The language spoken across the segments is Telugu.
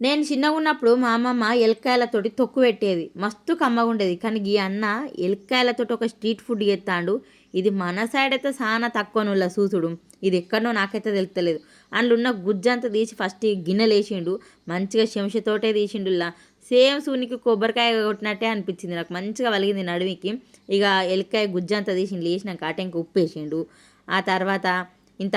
నేను చిన్నగా ఉన్నప్పుడు మా అమ్మమ్మ ఎలక్కాయలతోటి తొక్కు పెట్టేది. మస్తు కమ్మగా ఉండేది కానీ ఈ అన్న ఎలక్కాయలతోటి ఒక స్ట్రీట్ ఫుడ్ చేస్తాడు ఇది మన సైడ్ అయితే చాలా తక్కువ నుల్ల సూసుడు. ఇది ఎక్కడనో నాకైతే తెలుస్తలేదు అందులో ఉన్న గుజ్జంతా తీసి ఫస్ట్ గిన్నెలేసిండు గిన్నెలు వేసిండు. మంచిగా చెంచతోటే తీసిండులా. సేమ్ సూనికి కొబ్బరికాయ కొట్టినట్టే అనిపించింది నాకు. మంచిగా వలిగింది నడుమికి. ఇక ఎలక్కాయ గుజ్జంతా తీసిండు. వేసినాక అటెంక ఉప్పు వేసిండు. ఆ తర్వాత ఇంత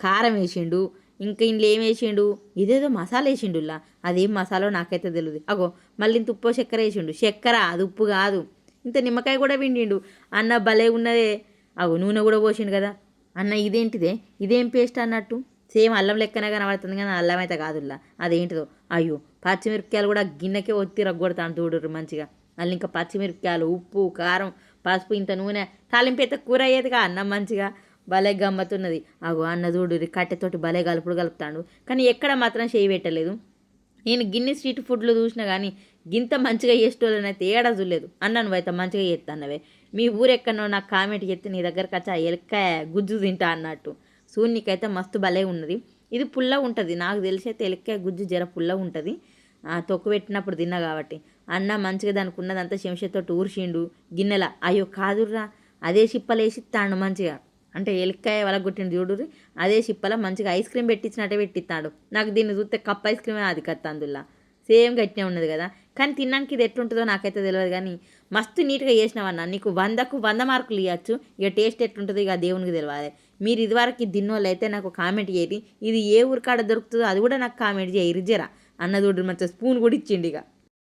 కారం వేసిండు. ఇంకా ఇంట్లో ఏం వేసిండు? ఇదేదో మసాలా వేసిండులా. అదేం మసాలో నాకైతే తెలియదు అగో మళ్ళీ ఇంత ఉప్పు చక్కెర వేసిండు. చక్కెర అది ఉప్పు కాదు. ఇంత నిమ్మకాయ కూడా పిండిండు. అన్న భలే ఉన్నదే. అగో నూనె కూడా పోసిండు కదా. అన్న ఇదేంటిదే? ఇదేం పేస్ట్ అన్నట్టు? సేమ్ అల్లం లెక్కనే కనబడుతుంది కానీ అల్లం అయితే కాదుల్లా అదేంటిదో? అయ్యో పచ్చిమిరపకాయలు కూడా గిన్నెకే ఒత్తి రగ్గొడతాను చూడరు మంచిగా. మళ్ళీ ఇంకా పచ్చిమిరపకాయలు ఉప్పు కారం పసుపు ఇంత నూనె. తాలింపు అయితే కూర అయ్యేదిగా అన్నం మంచిగా. భలే గమ్మతున్నది అగో అన్న చూడు కట్టెతోటి భలే గలుపుడు కలుపుతాడు. కానీ ఎక్కడ మాత్రం చేయి పెట్టలేదు. నేను గిన్నె స్ట్రీట్ ఫుడ్లు చూసినా కానీ గింత మంచిగా చేసేటోళ్ళనైతే ఏడా చూడలేదు. అన్న అయితే మంచిగా చేస్తానవే మీ ఊరెక్కడో నాకు కామెంట్ చెప్తే నీ దగ్గరకు వచ్చి ఆ ఎలక్కాయ గుజ్జు తింటా అన్నట్టు. సూర్యునికైతే మస్తు భలే ఉన్నది. ఇది పుల్ల ఉంటుంది. నాకు తెలిసి అయితే ఎలక్కాయ గుజ్జు జర పుల్ల ఉంటుంది. తొక్కు పెట్టినప్పుడు తిన్నా కాబట్టి. అన్న మంచిగా దానికి ఉన్నదంతా శంషతో ఊర్చిండు గిన్నెల. అయ్యో కాదుర్రా. అదే చిప్పలేసి తాను మంచిగా. అంటే ఎలక్కాయ వలగొట్టిన చూడు అదే చిప్పల మంచిగా ఐస్ క్రీమ్ పెట్టించినట్టే పెట్టిస్తాడు. నాకు దీన్ని చూస్తే కప్ ఐస్ క్రీమే అది కత్త అందులో. సేమ్ గట్టినే ఉన్నది కదా. కానీ తిన్నాక ఇది ఎట్లుంటుందో నాకైతే తెలియదు కానీ మస్తు నీట్గా చేసినావన్న నీకు వందకు వంద మార్కులు ఇవ్వచ్చు ఇక టేస్ట్ ఎట్లుంటుందో ఇక దేవునికి తెలియాలి మీరు ఇదివరకు దిన్నోళ్ళు అయితే నాకు కామెంట్ చేయరి ఇది ఏ ఊరికాడ దొరుకుతుందో అది కూడా నాకు కామెంట్ చేయరు జరా అన్న చూడు మంచిగా స్పూన్ కూడా ఇచ్చిండు ఇక.